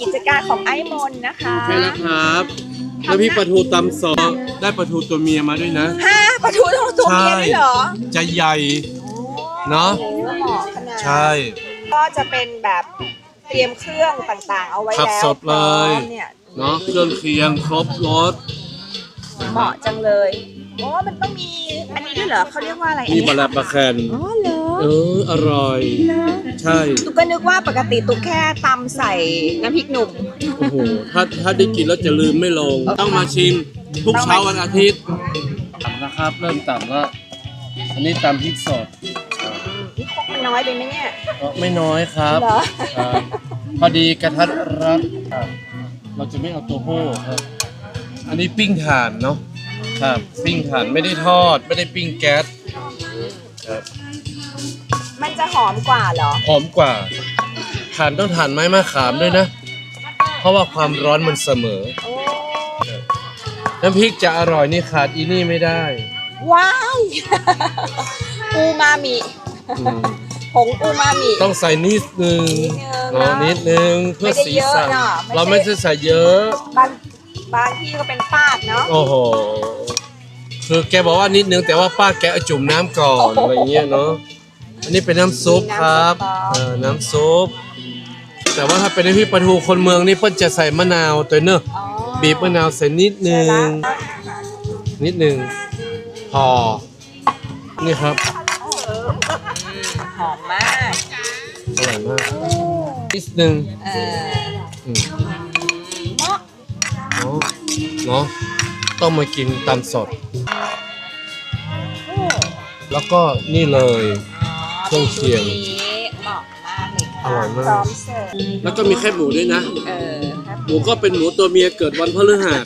กิจการของไอ้มนนะคะใช่แล้วครับ แล้วพี่ปลาทูตำซอสได้ปลาทูตัวเมียมาด้วยนะ ห้าปลาทูทั้งตัวเมียด้วยเหรอจะใหญ่เนอะโอ้โหเหมาะขนาดใช่ ก็จะเป็นแบบเตรียมเครื่องต่างๆ เอาไว้ผักแล้วสดเลย พร้อมเนี่ยเนาะเครื่องเคียงครบรส เหมาะจังเลย โอ้มันต้องมี อันนี้ด้วยเหรอเขาเรียกว่าอะไรอันมีนี้ปลาแรบปลาแคนอ๋อเหรอเอออร่อย ใช่ ตุ๊กก็นึกว่าปกติตุ๊กแค่ตำใส่น้ำพริกหนุ่ม โอ้โห ถ้าถ้าได้กินแล้วจะลืมไม่ลง ต้องมาชิมทุกเช้าวันอาทิตย์นะครับ เริ่มต่ำแล้วอันนี้ตำพริกสดนี่ครกมันน้อยไปไหมเนี่ยเออไม่น้อยครับเหรอ ครับพอดีกระทัดรัดครับเราจะไม่เอาตัวโห่ครับ อันนี้ปิ้งถ่านเนาะ ครับปิ้งถ่านไม่ได้ทอด ไม่ได้ปิ้งแก๊สครับมันจะหอมกว่าเหรอ หอมกว่าถ่านต้องถ่านไม้มะขามด้วยนะ เพราะว่าความร้อนมันเสมอ โอ้ น้ำพริกจะอร่อยนี่ขาดอีนี่ไม่ได้ว้าย อูมามิ อืมผงอูมามิ ต้องใส่นิดนึงนิเนาะดนึงนิดนึงเพื่อไม่ได้สีเยอะสันเนอะไม่ได้เราไม่ใช่ใส่เยอะ บาง บางที่ก็เป็นปาดเนาะ โอ้โห คือแกบอกว่านิดนึงแต่ว่าป้าแกเอาจุ่มน้ำก่อนโอ้โหอะไรเงี้ยเนาะ อันนี้เป็นน้ำซุปครับมีน้ำซุปต่อเออน้ำซุป แต่ว่าถ้าเป็นน้ำพริกปลาทูคนเมืองนี่เพิ่นจะใส่มะนาวตัวเนอะอ๋อบีบมะนาวใส่นิดนึเจองละนิดนึงพอ นี่ครับหอมมากอร่อยมากนิดนึงเอออืมเนาะ เนาะต้องมากินตำสด แล้วก็นี่เลยเครื่องเคียงชุดนี้เหมาะมากเลยค่ะอร่อยมากพร้อมเสิร์ฟแล้วก็มีแค่หมูด้วยนะ เออครับหมูก็เป็นหมูตัวเมียเกิดวันพฤหัส